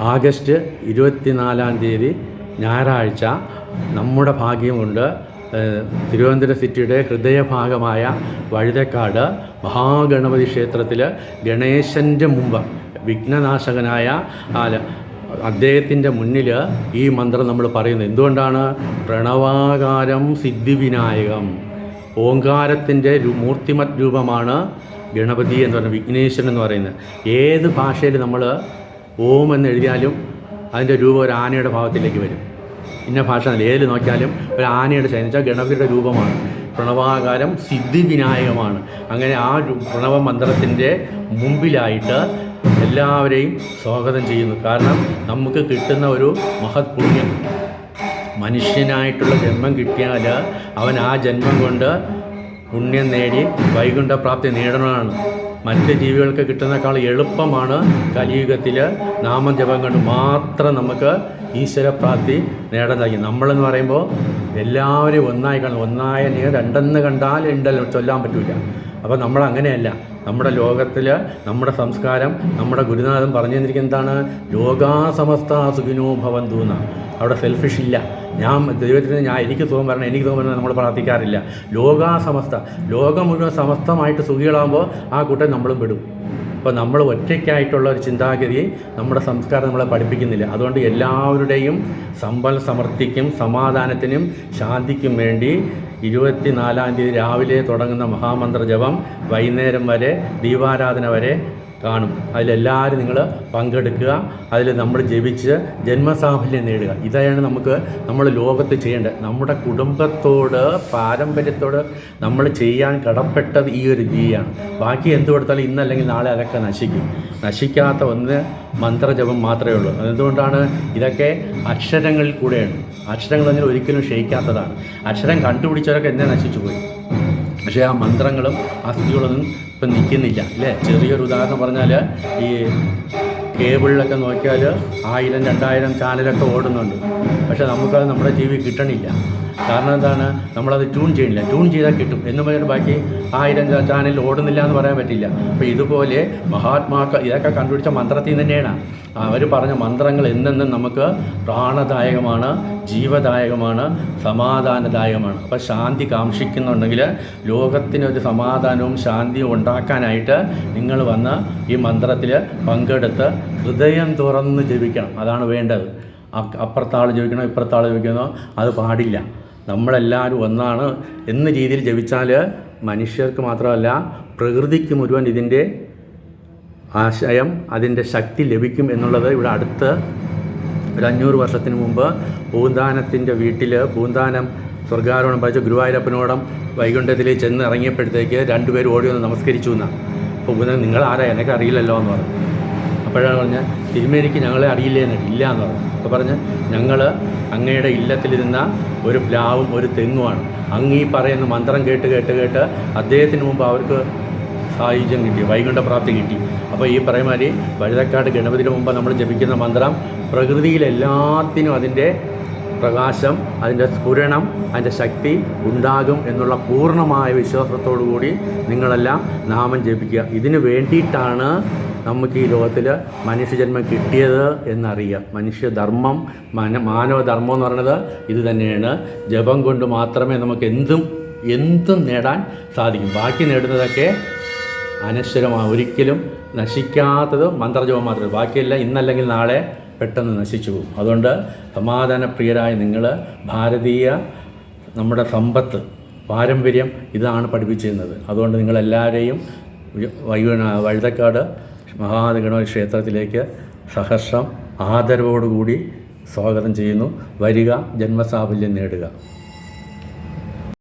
August ഇരുപത്തിനാലാം തീയതി ഞായറാഴ്ച നമ്മുടെ ഭാഗ്യമുണ്ട്. തിരുവനന്തപുരം സിറ്റിയുടെ ഹൃദയഭാഗമായ വഴുതക്കാട് മഹാഗണപതി ക്ഷേത്രത്തിൽ ഗണേശന്റെ മുമ്പ് വിഘ്നനാശകനായ അദ്ദേഹത്തിന്റെ മുന്നിൽ ഈ മന്ത്രം നമ്മൾ പറയുന്നത് എന്തുകൊണ്ടാണ്? പ്രണവാകാരം സിദ്ധിവിനായകം. ഓങ്കാരത്തിന്റെ മൂർത്തിമത് രൂപമാണ് ഗണപതി എന്ന് പറയുന്നത് വിഘ്നേശ്വരൻ എന്ന് പറയുന്നത്. ഏത് ഭാഷയിൽ നമ്മൾ ഓം എന്ന് എഴുതിയാലും അതിന്റെ രൂപം ഒരു ആനയുടെ ഭാവത്തിലേക്ക് വരും. ഇന്ന ഭാഷ ഏതിൽ നോക്കിയാലും ഒരു ആനയുടെ ശൈലം വെച്ചാൽ ഗണപതിയുടെ രൂപമാണ്. പ്രണവാകാരം സിദ്ധിവിനായകമാണ്. അങ്ങനെ ആ പ്രണവ മന്ത്രത്തിന്റെ മുമ്പിലായിട്ട് എല്ലാവരെയും സ്വാഗതം ചെയ്യുന്നു. കാരണം നമുക്ക് കിട്ടുന്ന ഒരു മഹത് പുണ്യം മനുഷ്യനായിട്ടുള്ള ജന്മം കിട്ടിയാൽ അവൻ ആ ജന്മം കൊണ്ട് പുണ്യം നേടി വൈകുണ്ഠപ്രാപ്തി നേടണമെന്നാണ് മറ്റ് ജീവികൾക്ക് കിട്ടുന്നേക്കാൾ എളുപ്പമാണ് കലിയുഗത്തിൽ നാമജപം കൊണ്ട് മാത്രം നമുക്ക് ഈശ്വരപ്രാപ്തി നേടാൻ നമ്മളെന്ന് പറയുമ്പോൾ എല്ലാവരും ഒന്നായി കാണും. ഒന്നായ നീ രണ്ടെന്ന് കണ്ടാൽ ഉണ്ടല്ലോ ചൊല്ലാൻ പറ്റില്ല അപ്പോൾ നമ്മൾ അങ്ങനെയല്ല. നമ്മുടെ ലോകത്തിൽ നമ്മുടെ സംസ്കാരം നമ്മുടെ ഗുരുനാഥൻ പറഞ്ഞു തന്നിരിക്കുന്നത് എന്താണ്? ലോകാസമസ്ത സുഖിനോ ഭവന്തു അവിടെ സെൽഫിഷ് ഇല്ല. ഞാൻ ദൈവത്തിന് ഞാൻ എനിക്ക് സുഖം വരണം എനിക്ക് സുഖം വരണം നമ്മൾ പ്രാർത്ഥിക്കാറില്ല. ലോകാസമസ്ത ലോകം മുഴുവൻ സമസ്തമായിട്ട് സുഖികളാകുമ്പോൾ ആ കൂട്ടം നമ്മളും പെടും. അപ്പോൾ നമ്മൾ ഒറ്റയ്ക്കായിട്ടുള്ള ഒരു ചിന്താഗതി നമ്മുടെ സംസ്കാരം നമ്മളെ പഠിപ്പിക്കുന്നില്ല. അതുകൊണ്ട് എല്ലാവരുടെയും സമ്പൽ സമൃദ്ധിക്കും സമാധാനത്തിനും ശാന്തിക്കും വേണ്ടി ഇരുപത്തിനാലാം തീയതി രാവിലെ തുടങ്ങുന്ന മഹാമന്ത്ര ജപം വൈകുന്നേരം വരെ ദീപാരാധന വരെ കാണും. അതിലെല്ലാവരും നിങ്ങൾ പങ്കെടുക്കുക. അതിൽ നമ്മൾ ജപിച്ച് ജന്മസാഫല്യം നേടുക. ഇതാണ് നമുക്ക് നമ്മൾ ലോകത്ത് ചെയ്യേണ്ടത്. നമ്മുടെ കുടുംബത്തോട് പാരമ്പര്യത്തോട് നമ്മൾ ചെയ്യാൻ കടപ്പെട്ടത് ഈ ഒരു രീതിയാണ് ബാക്കി എന്ത് കൊടുത്താലും ഇന്നല്ലെങ്കിൽ നാളെ അതൊക്കെ നശിക്കും. നശിക്കാത്ത ഒന്ന് മന്ത്രജപം മാത്രമേ ഉള്ളൂ. അതുകൊണ്ടാണ് ഇതൊക്കെ അക്ഷരങ്ങളിൽ കൂടെയാണ്. അക്ഷരങ്ങൾ അങ്ങനെ ഒരിക്കലും ക്ഷയിക്കാത്തതാണ്. അക്ഷരം കണ്ടുപിടിച്ചവരൊക്കെ എന്നെ നശിച്ചു പോയി. പക്ഷേ ആ മന്ത്രങ്ങളും അസ്ഥികളൊന്നും ഇപ്പം നിൽക്കുന്നില്ല അല്ലേ? ചെറിയൊരു ഉദാഹരണം പറഞ്ഞാൽ ഈ കേബിളിലൊക്കെ നോക്കിയാൽ ആയിരം രണ്ടായിരം ചാനലൊക്കെ ഓടുന്നുണ്ട്. പക്ഷേ നമുക്കത് നമ്മുടെ ടി വി കിട്ടണില്ല. കാരണം എന്താണ്? നമ്മളത് ട്യൂൺ ചെയ്യുന്നില്ല ട്യൂൺ ചെയ്താൽ കിട്ടും. എന്ന് പറഞ്ഞിട്ട് ബാക്കി ആയിരം ചാനൽ ഓടുന്നില്ല എന്ന് പറയാൻ പറ്റില്ല. അപ്പോൾ ഇതുപോലെ മഹാത്മാക്കൾ ഇതൊക്കെ കണ്ടുപിടിച്ച മന്ത്രത്തിൽ തന്നെയാണ്. അവർ പറഞ്ഞ മന്ത്രങ്ങൾ എന്നെന്നും നമുക്ക് പ്രാണദായകമാണ് ജീവദായകമാണ് സമാധാനദായകമാണ്. അപ്പോൾ ശാന്തി കാക്ഷിക്കുന്നുണ്ടെങ്കിൽ ലോകത്തിനൊരു സമാധാനവും ശാന്തിയും ഉണ്ടാക്കാനായിട്ട് നിങ്ങൾ വന്ന് ഈ മന്ത്രത്തിൽ പങ്കെടുത്ത് ഹൃദയം തുറന്ന് ജപിക്കണം. അതാണ് വേണ്ടത്. അപ്പുറത്താൾ ജപിക്കണോ ഇപ്പുറത്താൾ ജപിക്കണോ അത് പാടില്ല. നമ്മളെല്ലാവരും ഒന്നാണ് എന്ന രീതിയിൽ ജപിച്ചാൽ മനുഷ്യർക്ക് മാത്രമല്ല പ്രകൃതിക്ക് മുഴുവൻ ഇതിന്റെ ആശയം അതിന്റെ ശക്തി ലഭിക്കും എന്നുള്ളത് ഇവിടെ അടുത്ത് ഒരു അഞ്ഞൂറ് വർഷത്തിന് മുമ്പ് പൂന്താനത്തിന്റെ വീട്ടിൽ പൂന്താനം സ്വർഗാരോഹണം പഠിച്ച ഗുരുവായൂരപ്പനോടം വൈകുണ്ഠത്തിൽ ചെന്ന് ഇറങ്ങിയപ്പോഴത്തേക്ക് രണ്ടുപേരും ഓടി വന്ന് നമസ്കരിച്ചു എന്നാണ്. അപ്പോൾ നിങ്ങൾ ആരാ എനിക്ക് അറിയില്ലല്ലോ എന്ന് പറഞ്ഞു. അപ്പോഴാണ് പറഞ്ഞ തിരുമേനിക്ക് ഞങ്ങളെ അറിയില്ലേ എന്ന് ഇല്ല എന്ന് പറഞ്ഞു. അപ്പോൾ പറഞ്ഞ് ഞങ്ങൾ അങ്ങയുടെ ഇല്ലത്തിലിരുന്ന ഒരു പ്ലാവും ഒരു തെങ്ങുമാണ്. അങ്ങ് ഈ പറയുന്ന മന്ത്രം കേട്ട് കേട്ട് കേട്ട് അദ്ദേഹത്തിന് മുമ്പ് അവർക്ക് സായുജ്യം കിട്ടി വൈകുണ്ഠപ്രാപ്തി കിട്ടി. അപ്പോൾ ഈ പറയുമാതിരി വഴുതക്കാട് ഗണപതിയുടെ മുമ്പ് നമ്മൾ ജപിക്കുന്ന മന്ത്രം പ്രകൃതിയിലെല്ലാത്തിനും അതിന്റെ പ്രകാശം അതിന്റെ സ്ഫുരണം അതിന്റെ ശക്തി ഉണ്ടാകും എന്നുള്ള പൂർണമായ വിശ്വാസത്തോടു കൂടി നിങ്ങളെല്ലാം നാമം ജപിക്കുക. ഇതിനു വേണ്ടിയിട്ടാണ് നമുക്ക് ഈ ലോകത്തിൽ മനുഷ്യജന്മം കിട്ടിയത് എന്നറിയുക. മനുഷ്യധർമ്മം മന മാനവധർമ്മം എന്ന് പറയുന്നത് ഇത് തന്നെയാണ്. ജപം കൊണ്ട് മാത്രമേ നമുക്ക് എന്തും എന്തും നേടാൻ സാധിക്കും. ബാക്കി നേടുന്നതൊക്കെ അനശ്വരമാണ് ഒരിക്കലും നശിക്കാത്തത് മന്ത്രജപം മാത്രമേ. ബാക്കിയല്ല ഇന്നല്ലെങ്കിൽ നാളെ പെട്ടെന്ന് നശിച്ചു പോകും. അതുകൊണ്ട് സമാധാനപ്രിയരായ നിങ്ങൾ ഭാരതീയ നമ്മുടെ സമ്പത്ത് പാരമ്പര്യം ഇതാണ് പഠിപ്പിച്ചിരുന്നത്. അതുകൊണ്ട് നിങ്ങളെല്ലാവരെയും വഴുതക്കാട് മഹാഗണപതി ക്ഷേത്രത്തിലേക്ക് സഹർഷം ആദരവോടുകൂടി സ്വാഗതം ചെയ്യുന്നു. വരിക ജന്മസാഫല്യം നേടുക.